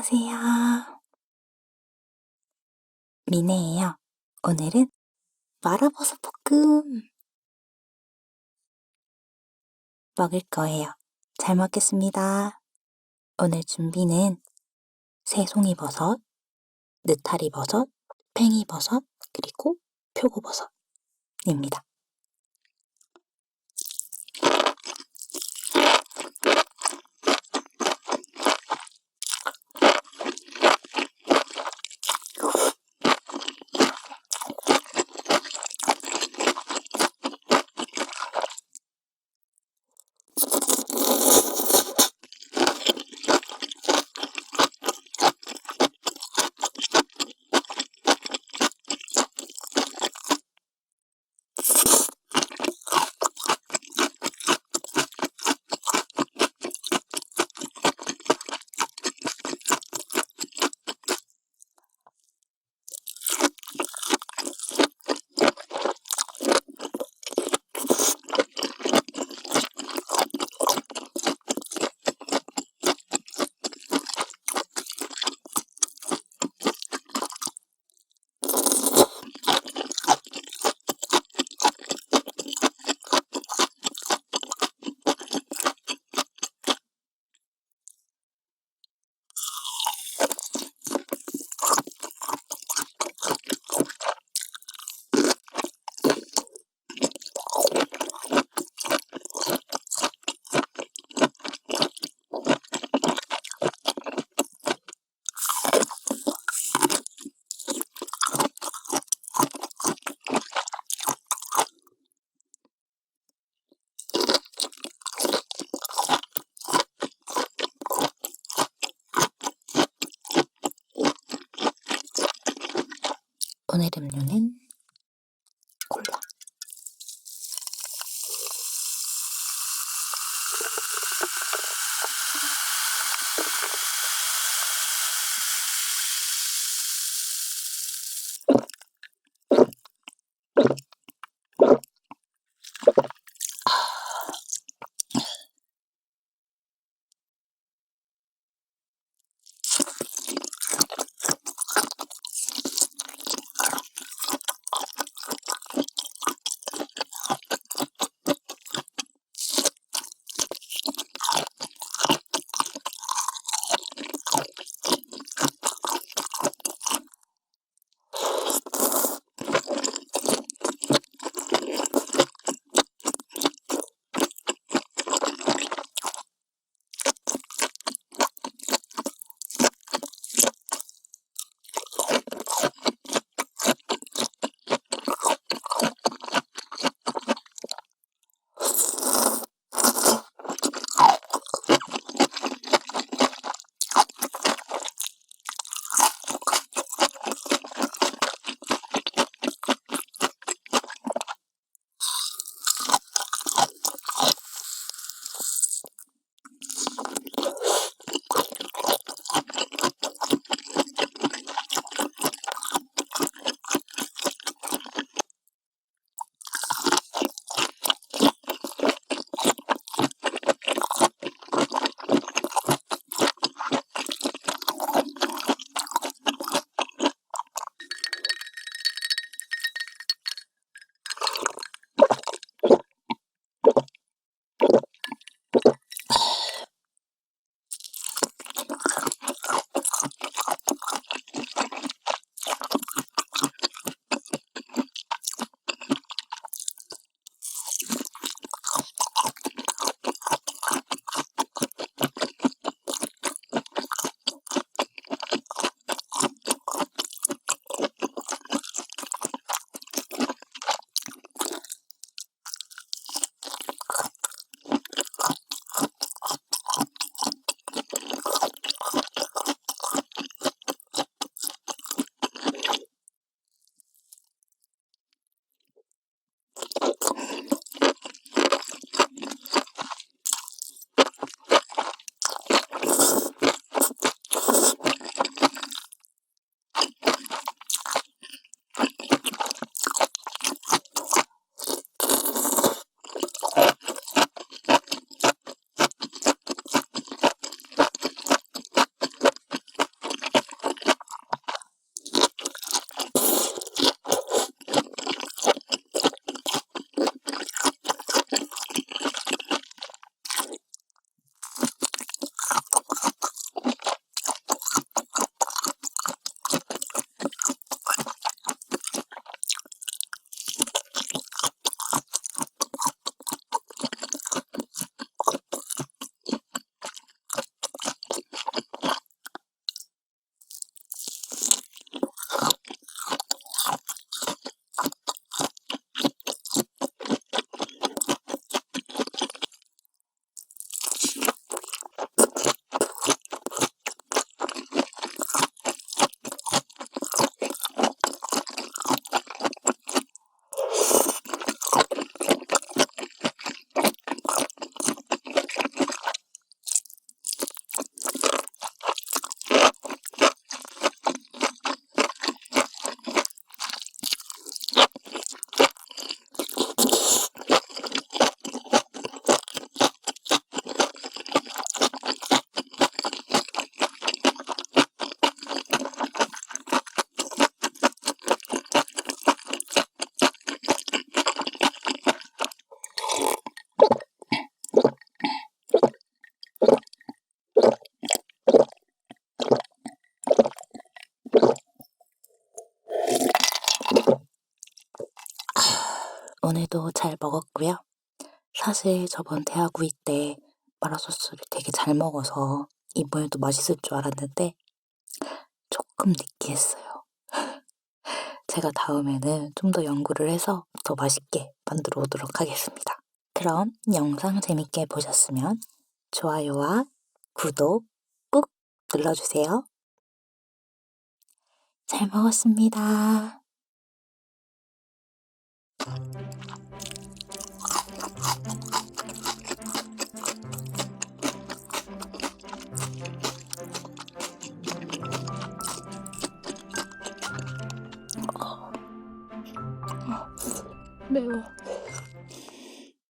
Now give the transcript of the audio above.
안녕하세요. 미네예요. 오늘은 마라버섯 볶음 먹을 거예요. 잘 먹겠습니다. 오늘 준비는 새송이버섯, 느타리버섯, 팽이버섯, 그리고 표고버섯입니다. 오늘 음료는 오늘도 잘 먹었고요. 사실 저번 대하구이 때 마라소스를 되게 잘 먹어서 이번에도 맛있을 줄 알았는데 조금 느끼했어요. 제가 다음에는 좀 더 연구를 해서 더 맛있게 만들어 오도록 하겠습니다. 그럼 영상 재밌게 보셨으면 좋아요와 구독 꾹 눌러주세요. 잘 먹었습니다. 没有。